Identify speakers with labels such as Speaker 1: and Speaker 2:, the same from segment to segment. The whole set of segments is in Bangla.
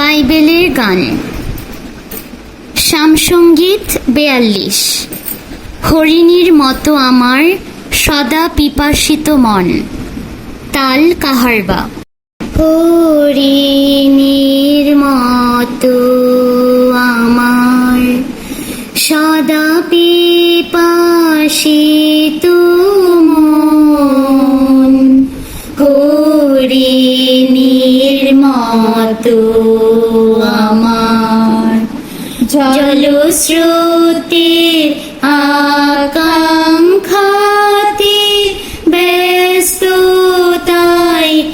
Speaker 1: বাইবেলের গান। শ্যামসঙ্গীত বেয়াল্লিশ। হরিণীর মতো আমার সদা পিপাসিত মন। তাল কাহারবা। হরিণীর মতো আমার সদা পিপাসিত মতো আমার জলস্রোতের আকাঙ্ক্ষাতে ব্যস্ততাই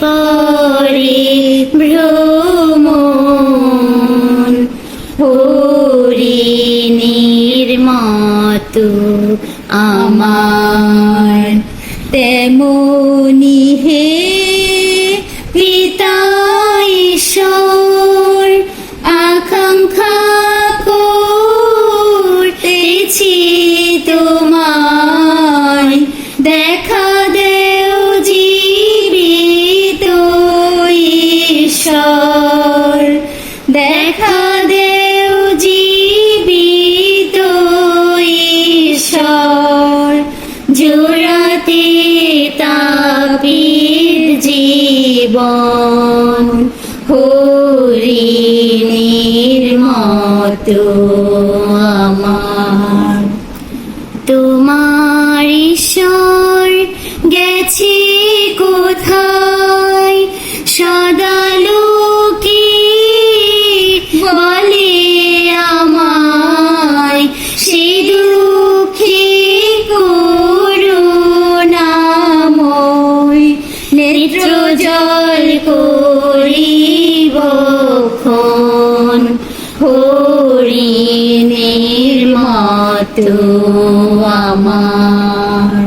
Speaker 1: করে ভ্রমণ। হরিণীর মতো আমার তেমনি হে জোড়াতে তাপির জীবন হরি নির্মত আমার। তোমার ঈশ্বর জল করিব ক্ষণ। হরিণীর মতো আমার